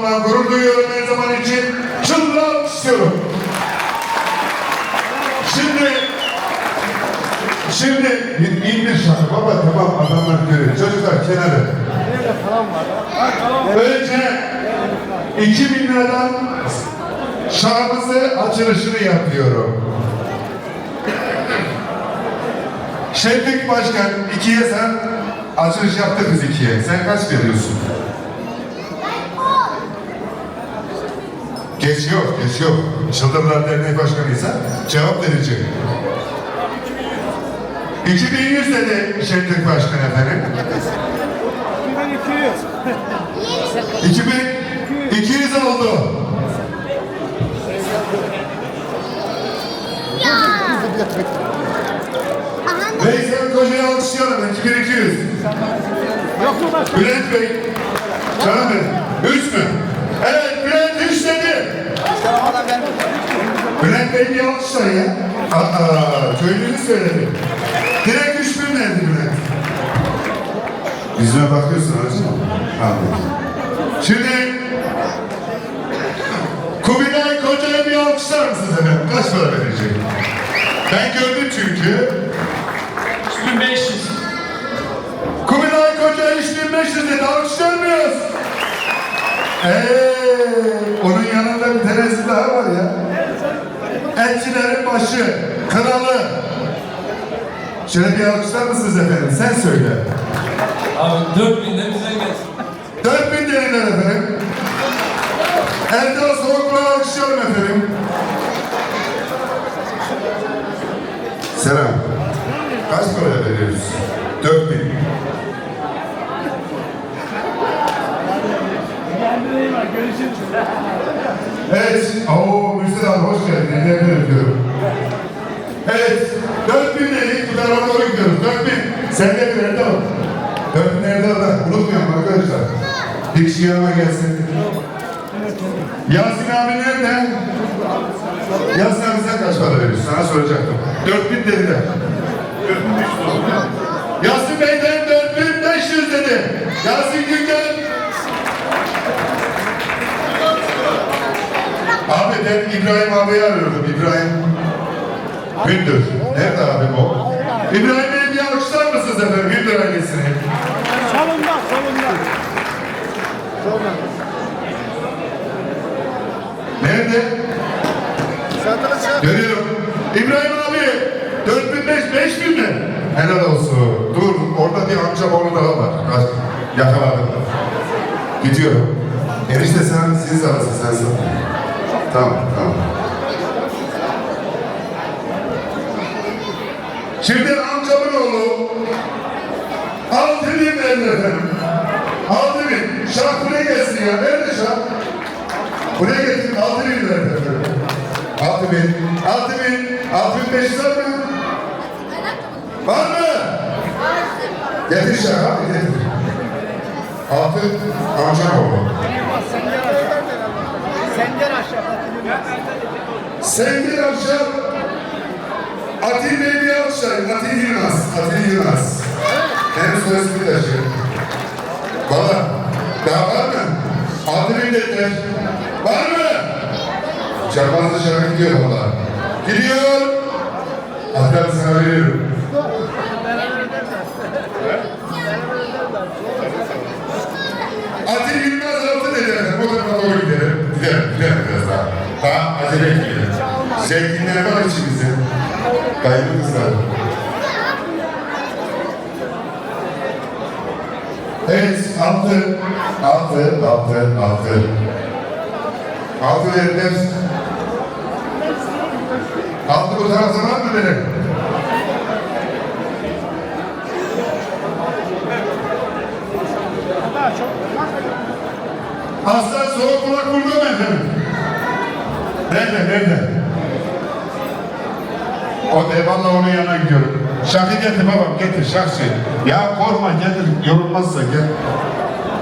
Gurur duyuyorum her zaman için. Çılgın istiyorum. Şimdi Şimdi indir şarkı baba tamam adamlar görüyor. Çocuklar kenara. Önce 2000 liradan şarkısı açılışını yapıyorum. Şefik Başkan ikiye sen açılış yaptık biz ikiye. Sen kaç veriyorsun? Geç yok. Çıldırlar Derneği Başkanıysa cevap verecek. 2100 dedi Şefik Başkan efendim. 2200 oldu. Veysel Koca'yı alkışlayalım. 2200. Yok mu başka? Bülent Bey. Canım benim. Üç mü? Evet Bülent üç dedi. Bülent Bey bir alkışlar ya. Aa, köylünü söyledi. Direkt üç bin verdi Bülent. Yüzüme bakıyorsun öyle mi? Anladım. Şimdi Kubilay Koca'ya bir alkışlar mısınız efendim? Kaç para verecek? Ben gördüm çünkü. 3500. Kubilay Koca 3500 dedi. Alkışlar mıyız? Eee, onun yanında bir tanesi daha var ya. Etçilerin başı, kralı. Şöyle bir alkışlar mısınız efendim? Sen söyle. Abi 4000 de bize gelsin. 4000 dediler efendim. Erdal Soğukluğa alkışlıyorum efendim. Selam. Kaç para veriyoruz? 4000. Bak. Evet. Oo Mürsel abi hoş geldin. Ellerinden öpüyorum. Evet. 4000 dedik. Bu tarafa doğru gidiyoruz. 4000. Sen de bir Erdal. 4000 Erdal da. Unutmayalım arkadaşlar. Bir kişi yanıma gelsin. Yasin abi nerede? Yasin abi sen kaç para veriyorsun? Sana soracaktım. 4000 dediler. 4500 oldu. Yasin Bey'den 4500 dedi. Yasin Güngör. Ben İbrahim abiyi arıyordum. İbrahim Gündür. Nerede abi bu? İbrahim Bey'i bir alkışlar mısınız efendim? Gündür ailesini. Solunda solunda. Nerede? Görüyorum. İbrahim abi 4005 5000 mi? Helal olsun. Dur orada bir amca oğlu daha var. Kaç- Yakaladım. Gidiyorum. Enişte sen siz arasın sen sor. Tamam tamam. Şimdi amcamın oğlu altı bin verdi efendim. Altı bin. Şah buraya gelsin ya. Nerede şah? Buraya getir. Altı bin verdi efendim. Altı bin. Altı bin. Altı bin beş yüz var mı? Var mı? Getir şah abi getir. Altı amcam oğlu. Sender aşağı. Sevgili akşam Atil Bey bir alkışlayın. Atil Yılmaz. Atil Yılmaz. Hem sözlü taşı. Valla. Daha var mı? Bey dediler. Var mı? Çarpazlı şarkı gidiyor valla. Gidiyor. Abi sana veriyorum. Atil Yılmaz altı dedi efendim. O tarafa doğru gidelim. Gidelim, gidelim biraz daha. Acele etmeyelim. Zevkinler var içimizde. Kaybımız var. Evet, altı, altı, altı, altı. Altı verirler. Altı bu tarafa var mı benim? Daha çok. Aslan soğuk kulak vurdu mu efendim? Nerede, nerede? O de valla onun yanına gidiyorum. Şakı getir babam, getir şaksı. Ya korkma, getir, yorulmazsa gel.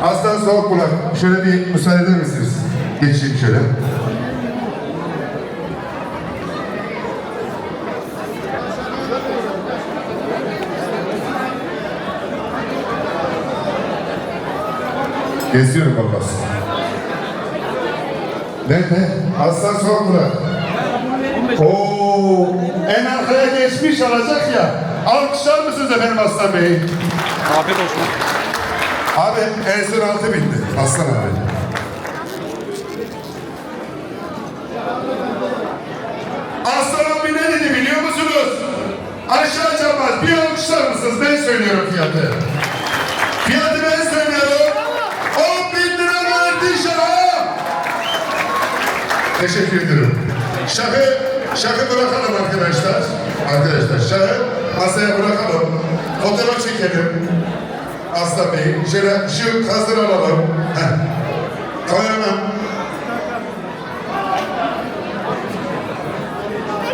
Aslan soğuk kulak, şöyle bir müsaade eder misiniz? Geçeyim şöyle. Geziyorum babası. Ne ne? Aslan bırak. Oo, en arkaya geçmiş alacak ya. Alkışlar mısınız efendim Aslan Bey? Afiyet olsun. Abi en son altı bindi. Aslan abi. Aslan abi ne dedi biliyor musunuz? Aşağı çapraz bir alkışlar mısınız? Ben söylüyorum fiyatı. Fiyatı ben söylüyorum. 10 bin lira verdi şahı. Teşekkür ediyorum. Şahı, şahı bırakalım arkadaşlar. Arkadaşlar şahı masaya bırakalım. Fotoğraf çekelim. Aslan Bey, şöyle şu hazır alalım. Heh. Kameraman.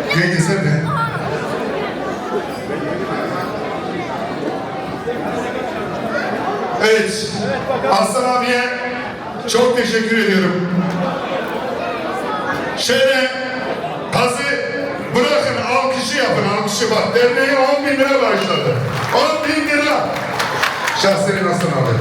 Yenge sen de. Evet. Aslan abiye çok teşekkür ediyorum. Şöyle pazı bırakın alkışı yapın alkışı bak. Derneğe 10 bin lira başladı. 10 bin lira. Şahseri nasıl abi?